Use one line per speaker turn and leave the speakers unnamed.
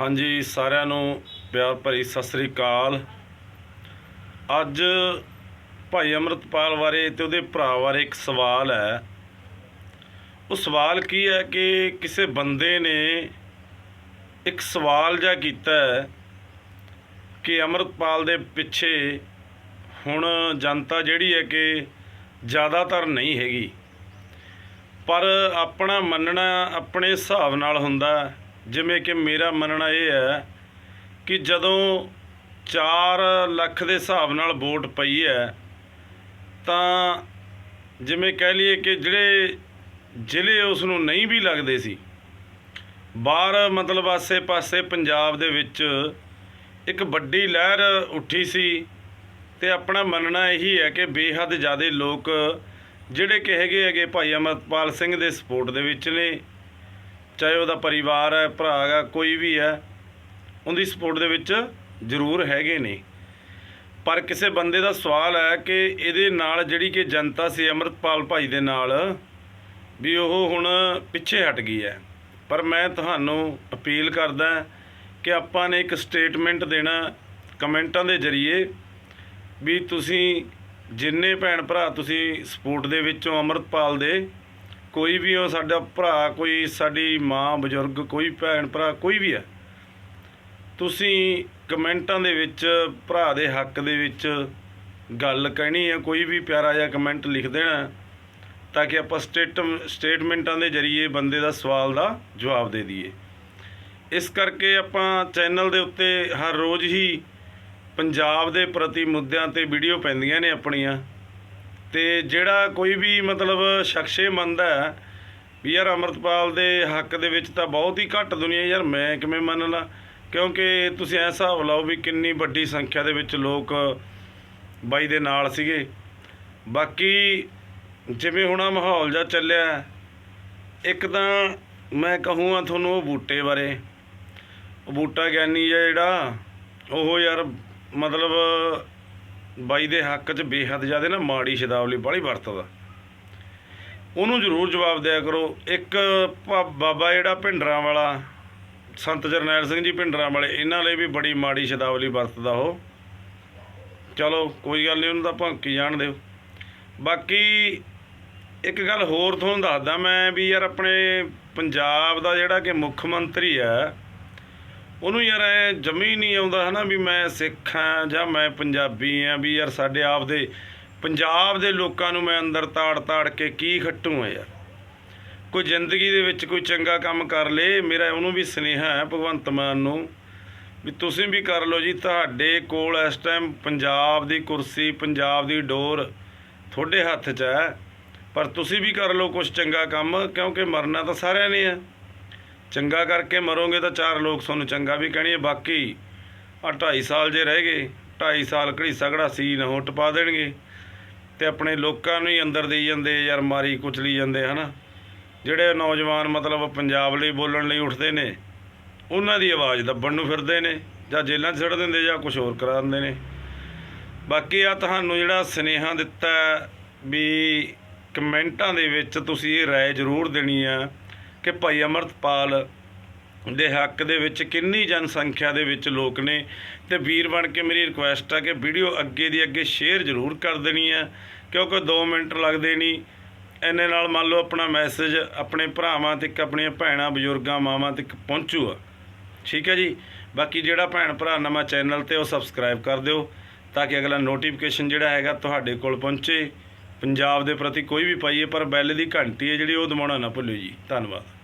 ਹਾਂਜੀ, ਸਾਰਿਆਂ ਨੂੰ ਪਿਆਰ ਭਰੀ ਸਤਿ ਸ੍ਰੀ ਅਕਾਲ। ਅੱਜ ਭਾਈ ਅਮਰਤਪਾਲ ਬਾਰੇ ਤੇ ਉਹਦੇ ਭਰਾ ਬਾਰੇ ਇੱਕ ਸਵਾਲ ਹੈ। ਉਹ ਸਵਾਲ ਕੀ ਹੈ ਕਿ ਕਿਸੇ ਬੰਦੇ ਨੇ ਇੱਕ ਸਵਾਲ ਜਿਹਾ ਕੀਤਾ ਕਿ ਅਮਰਤਪਾਲ ਦੇ ਪਿੱਛੇ ਹੁਣ ਜਨਤਾ ਜਿਹੜੀ ਹੈ ਕਿ ਜ਼ਿਆਦਾਤਰ ਨਹੀਂ ਹੈਗੀ। ਪਰ ਆਪਣਾ ਮੰਨਣਾ ਆਪਣੇ ਹਿਸਾਬ ਨਾਲ ਹੁੰਦਾ ਜਿਵੇਂ ਕਿ ਮੇਰਾ ਮੰਨਣਾ ਇਹ ਹੈ ਕਿ ਜਦੋਂ 4 ਲੱਖ ਦੇ ਹਿਸਾਬ ਨਾਲ ਵੋਟ ਪਈ ਹੈ, ਤਾਂ ਜਿਵੇਂ ਕਹਿ ਲਈਏ ਕਿ ਜਿਹੜੇ ਜ਼ਿਲ੍ਹੇ ਉਸ ਨੂੰ ਨਹੀਂ ਵੀ ਲੱਗਦੇ ਸੀ, ਬਾਹਰ ਮਤਲਬ ਆਸੇ-ਪਾਸੇ ਪੰਜਾਬ ਦੇ ਵਿੱਚ ਇੱਕ ਵੱਡੀ ਲਹਿਰ ਉੱਠੀ ਸੀ ਤੇ ਆਪਣਾ ਮੰਨਣਾ ਇਹੀ ਹੈ ਕਿ ਬੇਹੱਦ ਜ਼ਿਆਦੇ ਲੋਕ ਜਿਹੜੇ ਕਿ ਹੈਗੇ ਹੈਗੇ ਭਾਈ ਅਮਰਪਾਲ ਸਿੰਘ ਦੇ ਸਪੋਰਟ ਦੇ ਵਿੱਚ ਨੇ ਚਾਹੇ ਉਹਦਾ ਪਰਿਵਾਰ ਹੈ, ਭਰਾ ਹੈ ਕੋਈ ਵੀ ਹੈ, ਉਹਦੀ ਸਪੋਰਟ ਦੇ ਵਿੱਚ ਜ਼ਰੂਰ ਹੈਗੇ ਨੇ। ਪਰ ਕਿਸੇ ਬੰਦੇ ਦਾ ਸਵਾਲ ਹੈ ਕਿ ਇਹਦੇ ਨਾਲ ਜਿਹੜੀ ਕਿ ਜਨਤਾ ਸੀ, ਅਮਰਤਪਾਲ ਭਾਈ ਦੇ ਨਾਲ, ਵੀ ਉਹ ਹੁਣ ਪਿੱਛੇ ਹਟ ਗਈ ਹੈ। ਪਰ ਮੈਂ ਤੁਹਾਨੂੰ ਅਪੀਲ ਕਰਦਾ ਕਿ ਆਪਾਂ ਨੇ ਇੱਕ ਸਟੇਟਮੈਂਟ ਦੇਣਾ ਕਮੈਂਟਾਂ ਦੇ ਜ਼ਰੀਏ ਵੀ ਤੁਸੀਂ ਜਿੰਨੇ ਭੈਣ ਭਰਾ ਤੁਸੀਂ ਸਪੋਰਟ ਦੇ ਵਿੱਚੋਂ ਅਮਰਤਪਾਲ ਦੇ ਕੋਈ ਵੀ ਉਹ ਸਾਡਾ ਭਰਾ, ਕੋਈ ਸਾਡੀ ਮਾਂ, ਬਜ਼ੁਰਗ, ਕੋਈ ਭੈਣ ਭਰਾ, ਕੋਈ ਵੀ ਹੈ, ਤੁਸੀਂ ਕਮੈਂਟਾਂ ਦੇ ਵਿੱਚ, ਭਰਾ ਦੇ ਹੱਕ ਦੇ ਵਿੱਚ ਗੱਲ ਕਹਿਣੀ ਹੈ, ਕੋਈ ਵੀ ਪਿਆਰਾ ਜਿਹਾ ਕਮੈਂਟ ਲਿਖ ਦੇਣਾ ਤਾਂ ਕਿ ਆਪਾਂ ਸਟੇਟ, ਸਟੇਟਮੈਂਟਾਂ ਦੇ ਜ਼ਰੀਏ ਬੰਦੇ ਦਾ ਸਵਾਲ ਦਾ ਜਵਾਬ ਦੇ ਦਈਏ। ਇਸ ਕਰਕੇ ਆਪਾਂ ਚੈਨਲ ਦੇ ਉੱਤੇ ਹਰ ਰੋਜ਼ ਹੀ ਪੰਜਾਬ ਦੇ ਪ੍ਰਤੀ ਮੁੱਦਿਆਂ ਤੇ ਵੀਡੀਓ ਪੈਂਦੀਆਂ ਨੇ ਆਪਣੀਆਂ। ਤੇ ਜਿਹੜਾ ਕੋਈ ਵੀ ਮਤਲਬ ਸ਼ਖਸੇ ਮੰਨਦਾ ਵੀ ਯਾਰ ਅਮਰਤਪਾਲ ਦੇ ਹੱਕ ਦੇ ਵਿੱਚ ਤਾਂ ਬਹੁਤ ਹੀ ਘੱਟ ਦੁਨੀਆ ਯਾਰ ਮੈਂ ਕਿਵੇਂ ਮੰਨ ਲਾਂ ਕਿਉਂਕਿ ਤੁਸੀਂ ਐਸਾ ਹਿਸਾਬ ਲਾਓ ਵੀ ਕਿੰਨੀ ਵੱਡੀ ਸੰਖਿਆ ਦੇ ਵਿੱਚ ਲੋਕ ਬਾਈ ਦੇ ਨਾਲ ਸੀਗੇ। ਬਾਕੀ ਜਿਵੇਂ ਹੁਣ ਮਾਹੌਲ ਜਿਹਾ ਚੱਲਿਆ, ਇੱਕ ਤਾਂ ਮੈਂ ਕਹੂੰਗਾ ਤੁਹਾਨੂੰ ਉਹ ਬੂਟੇ ਬਾਰੇ। ਉਹ ਬੂਟਾ ਗਿਆਨੀ ਜਿਹਾ ਜਿਹੜਾ, ਉਹ ਯਾਰ ਮਤਲਬ ਬਾਈ ਦੇ ਹੱਕ 'ਚ ਬੇਹੱਦ ਜ਼ਿਆਦਾ ਨਾ ਮਾੜੀ ਸ਼ਬਦਾਵਲੀ ਬਾਹਲੀ ਵਰਤਦਾ। ਉਹਨੂੰ ਜ਼ਰੂਰ ਜਵਾਬ ਦਿਆ ਕਰੋ। ਇੱਕ ਭਾ- ਬਾਬਾ ਜਿਹੜਾ ਭਿੰਡਰਾਂ ਵਾਲਾ, ਸੰਤ ਜਰਨੈਲ ਸਿੰਘ ਜੀ ਭਿੰਡਰਾਂ ਵਾਲੇ, ਇਹਨਾਂ ਲਈ ਵੀ ਬੜੀ ਮਾੜੀ ਸ਼ਬਦਾਵਲੀ ਵਰਤਦਾ ਉਹ। ਚਲੋ, ਕੋਈ ਗੱਲ ਨਹੀਂ, ਉਹਨੂੰ ਤਾਂ ਭੰਕੀ ਜਾਣ ਦਿਓ। ਬਾਕੀ ਇੱਕ ਗੱਲ ਹੋਰ ਤੁਹਾਨੂੰ ਦੱਸਦਾ ਮੈਂ ਵੀ ਯਾਰ, ਆਪਣੇ ਪੰਜਾਬ ਦਾ ਜਿਹੜਾ ਕਿ ਮੁੱਖ ਮੰਤਰੀ ਹੈ ਉਹਨੂੰ ਯਾਰ ਐ ਜਮੀ ਨਹੀਂ ਆਉਂਦਾ ਹਨਾ ਵੀ ਮੈਂ ਸਿੱਖ ਹਾਂ ਜਾਂ ਮੈਂ ਪੰਜਾਬੀ ਹਾਂ ਵੀ ਯਾਰ ਸਾਡੇ ਆਪ ਦੇ ਪੰਜਾਬ ਦੇ ਲੋਕਾਂ ਨੂੰ ਮੈਂ ਅੰਦਰ ਤਾੜ ਤਾੜ ਕੇ ਕੀ ਖੱਟੂ ਆ ਯਾਰ। ਕੋਈ ਜ਼ਿੰਦਗੀ ਦੇ ਵਿੱਚ ਕੋਈ ਚੰਗਾ ਕੰਮ ਕਰ ਲੇ, ਮੇਰਾ ਉਹਨੂੰ ਵੀ ਸੁਨੇਹਾ ਹੈ ਭਗਵੰਤ ਮਾਨ ਨੂੰ ਵੀ ਤੁਸੀਂ ਵੀ ਕਰ ਲਓ ਜੀ, ਤੁਹਾਡੇ ਕੋਲ ਇਸ ਟਾਈਮ ਪੰਜਾਬ ਦੀ ਕੁਰਸੀ, ਪੰਜਾਬ ਦੀ ਡੋਰ ਤੁਹਾਡੇ ਹੱਥ 'ਚ ਹੈ, ਪਰ ਤੁਸੀਂ ਵੀ ਕਰ ਲਓ ਕੁਝ ਚੰਗਾ ਕੰਮ, ਕਿਉਂਕਿ ਮਰਨਾ ਤਾਂ ਸਾਰਿਆਂ ਨੇ ਹੈ। ਚੰਗਾ ਕਰਕੇ ਮਰੋਗੇ ਤਾਂ ਚਾਰ ਲੋਕ ਤੁਹਾਨੂੰ ਚੰਗਾ ਵੀ ਕਹਿਣਗੇ, ਬਾਕੀ ਆ 2.5 ਸਾਲ ਜੇ ਰਹਿ ਗਏ 2.5 ਸਾਲ ਘੜੀ ਸਗੜਾ ਸੀ ਨਾ ਉਹ ਟਪਾ ਦੇਣਗੇ ਤੇ ਆਪਣੇ ਲੋਕਾਂ ਨੂੰ ਹੀ ਅੰਦਰ ਦੇਈ ਜਾਂਦੇ ਯਾਰ, ਮਾਰੀ ਕੁਚਲੀ ਜਾਂਦੇ, ਹਨਾ? ਜਿਹੜੇ ਨੌਜਵਾਨ ਮਤਲਬ ਪੰਜਾਬ ਲਈ ਬੋਲਣ ਲਈ ਉੱਠਦੇ ਨੇ, ਉਹਨਾਂ ਦੀ ਆਵਾਜ਼ ਦੱਬਣ ਨੂੰ ਫਿਰਦੇ ਨੇ, ਜਾਂ ਜੇਲ੍ਹਾਂ 'ਚ ਛੱਡ ਦਿੰਦੇ, ਜਾਂ ਕੁਝ ਹੋਰ ਕਰਾ ਦਿੰਦੇ ਨੇ। ਬਾਕੀ ਆ ਤੁਹਾਨੂੰ ਜਿਹੜਾ ਸਨੇਹਾ ਦਿੱਤਾ ਵੀ ਕਮੈਂਟਾਂ ਦੇ ਵਿੱਚ ਤੁਸੀਂ ਇਹ ਰਾਏ ਜ਼ਰੂਰ ਦੇਣੀ ਆ ਕਿ ਭਾਈ ਅਮਰਤਪਾਲ ਦੇ ਹੱਕ ਦੇ ਵਿੱਚ ਕਿੰਨੀ ਜਨਸੰਖਿਆ ਦੇ ਵਿੱਚ ਲੋਕ ਨੇ ਤੇ ਵੀਰ ਬਣ ਕੇ ਮੇਰੀ ਰਿਕੁਐਸਟ ਆ ਕਿ ਵੀਡੀਓ ਅੱਗੇ ਦੀ ਅੱਗੇ ਸ਼ੇਅਰ ਜ਼ਰੂਰ ਕਰ ਦੇਣੀ ਆ, ਕਿਉਂਕਿ 2 ਮਿੰਟ ਲੱਗਦੇ ਨਹੀਂ। ਐਨੇ ਨਾਲ ਮੰਨ ਲਓ ਆਪਣਾ ਮੈਸੇਜ ਆਪਣੇ ਭਰਾਵਾਂ ਤੱਕ, ਆਪਣੀਆਂ ਭੈਣਾਂ, ਬਜ਼ੁਰਗਾਂ, ਮਾਵਾਂ ਤੱਕ ਪਹੁੰਚੂਗਾ ਠੀਕ ਹੈ ਜੀ? ਬਾਕੀ ਜਿਹੜਾ ਭੈਣ ਭਰਾ ਨਵਾਂ ਚੈਨਲ ਤੇ ਉਹ ਸਬਸਕ੍ਰਾਈਬ ਕਰ ਦਿਓ, ਤਾਂ ਕਿ ਅਗਲਾ ਨੋਟੀਫਿਕੇਸ਼ਨ ਜਿਹੜਾ ਹੈਗਾ ਤੁਹਾਡੇ ਕੋਲ ਪਹੁੰਚੇ। ਪੰਜਾਬ ਦੇ ਪ੍ਰਤੀ ਕੋਈ ਵੀ ਪਾਈਏ, ਪਰ ਬੈਲ ਦੀ ਘੰਟੀ ਹੈ ਜਿਹੜੀ, ਉਹ ਦਬਾਉਣਾ ਨਾ ਭੁੱਲਿਓ ਜੀ। ਧੰਨਵਾਦ।